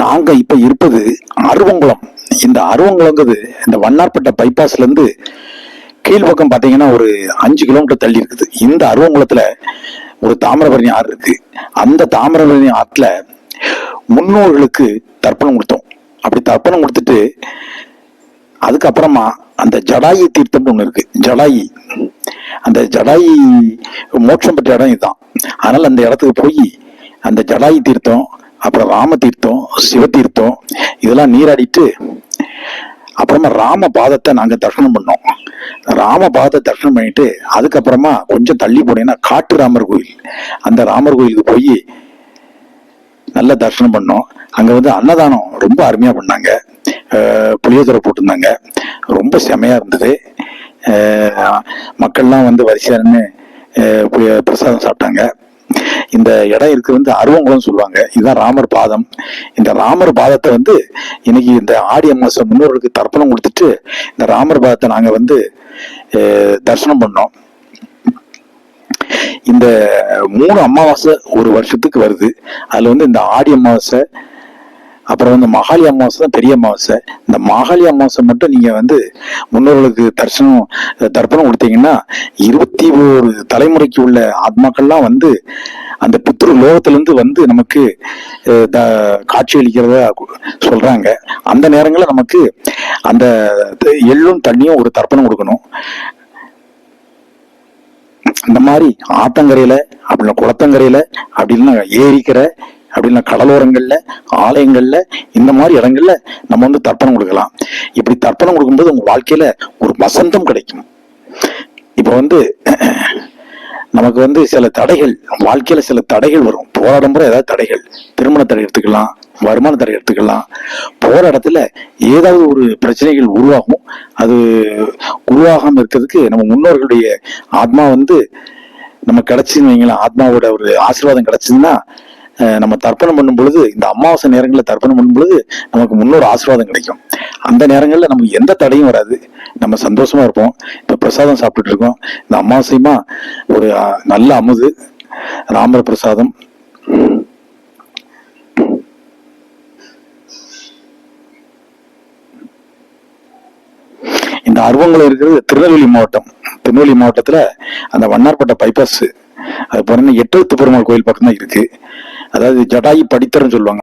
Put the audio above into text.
நாங்க இப்ப இருப்பது அருவங்குளம். இந்த அருவங்குளங்கிறது இந்த வண்ணார்பட்ட பைபாஸ்ல இருந்து கீழ்பக்கம் பாத்தீங்கன்னா ஒரு அஞ்சு கிலோமீட்டர் தள்ளி இருக்குது. இந்த அருவங்குளத்துல ஒரு தாமிரபரணி ஆறு இருக்கு. அந்த தாமிரபரணி ஆற்றுல முன்னோர்களுக்கு தர்ப்பணம் கொடுத்தோம். அப்படி தர்ப்பணம் கொடுத்துட்டு அதுக்கப்புறமா அந்த ஜடாயி தீர்த்தம்னு ஒன்று இருக்கு. ஜடாயி. அந்த ஜடாயி மோட்சம் பெற்ற இடம் இதுதான். அதனால அந்த இடத்துக்கு போய் அந்த ஜடாயி தீர்த்தம் அப்புறம் ராம தீர்த்தம் சிவ தீர்த்தம் இதெல்லாம் நீராடிட்டு அப்புறமா ராம பாதத்தை நாங்கள் தர்ஷனம் பண்ணோம். ராம பாதத்தை தர்ஷனம் பண்ணிட்டு அதுக்கப்புறமா கொஞ்சம் தள்ளி போனீங்கன்னா காட்டு ராமர் கோயில். அந்த ராமர் கோயிலுக்கு போய் நல்ல தரிசனம் பண்ணோம். அங்கே வந்து அன்னதானம் ரொம்ப அருமையாக பண்ணாங்க. புளியோதரை போட்டிருந்தாங்க. ரொம்ப செமையாக இருந்தது. மக்கள்லாம் வந்து வரிசையாருன்னு பிரசாதம் சாப்பிட்டாங்க. இந்த இடம் இருக்கு வந்து அருவங்குளம் சொல்லுவாங்க. இதுதான் ராமர் பாதம். இந்த ராமர் பாதத்தை வந்து இன்னைக்கு இந்த ஆடி அமாசம் முன்னோர்களுக்கு தர்ப்பணம் கொடுத்துட்டு இந்த ராமர் பாதத்தை நாங்க வந்து தரிசனம் பண்ணோம். இந்த மூணு அமாவாசை ஒரு வருஷத்துக்கு வருது. அதுல வந்து இந்த ஆடி அமாவாசை அப்புறம் வந்து மகாளி அமாவாசை தான் பெரிய அமாவாசை. இந்த மகாளி அமாவாசை மட்டும் நீங்கள் வந்து முன்னோர்களுக்கு தரிசனம் தர்ப்பணம் கொடுத்தீங்கன்னா இருபத்தி ஒரு தலைமுறைக்கு உள்ள ஆத்மாக்கள்லாம் வந்து அந்த பித்ரு லோகத்திலேருந்து வந்து நமக்கு த- காட்சி அளிக்கிறதா சொல்கிறாங்க அந்த நேரங்களில் நமக்கு அந்த எள்ளும் தண்ணியும் ஒரு தர்ப்பணம் கொடுக்கணும். இந்த மாதிரி ஆத்தங்கரையில் அப்படின்னா குளத்தங்கரையில் அப்படின்னா ஏரிக்கிற அப்படின்னா கடலோரங்கள்ல ஆலயங்கள்ல இந்த மாதிரி இடங்கள்ல நம்ம வந்து தர்ப்பணம் கொடுக்கலாம். இப்படி தர்ப்பணம் கொடுக்கும்போது உங்க வாழ்க்கையில ஒரு வசந்தம் கிடைக்கும். இப்போ வந்து நமக்கு வந்து சில தடைகள் வாழ்க்கையில சில தடைகள் வரும். போராடும் போது ஏதாவது தடைகள். திருமண தடை எடுத்துக்கலாம் வருமான தடை எடுத்துக்கலாம். போற இடத்துல ஏதாவது ஒரு பிரச்சனைகள் உருவாகும். அது உருவாகாம இருக்கிறதுக்கு நம்ம முன்னோர்களுடைய ஆத்மா வந்து நம்ம கிடைச்சுன்னு வைங்களா ஆத்மாவோட ஒரு ஆசீர்வாதம் கிடைச்சதுன்னா நம்ம தர்ப்பணம் பண்ணும் பொழுது இந்த அமாவாசை நேரங்களில் தர்ப்பணம் பண்ணும் பொழுது நமக்கு முன்னோர் ஆசீர்வாதம் கிடைக்கும். அந்த நேரங்களில் நமக்கு எந்த தடையும் வராது. நம்ம சந்தோஷமா இருப்போம். இப்போ பிரசாதம் சாப்பிட்டுட்டு இருக்கோம். இந்த அமாவாசையுமா ஒரு நல்ல அமுது ராமர பிரசாதம். இந்த அருவங்குளம் இருக்கிறது திருநெல்வேலி மாவட்டம். திருநெல்வேலி மாவட்டத்தில் அந்த வண்ணார்பட்ட பைபாஸ் அது பாருங்க எட்டெழுத்து பெருமாள் கோயில் பக்கம் தான் இருக்கு. அதாவது ஜடாயி படித்தர்னு சொல்லுவாங்க.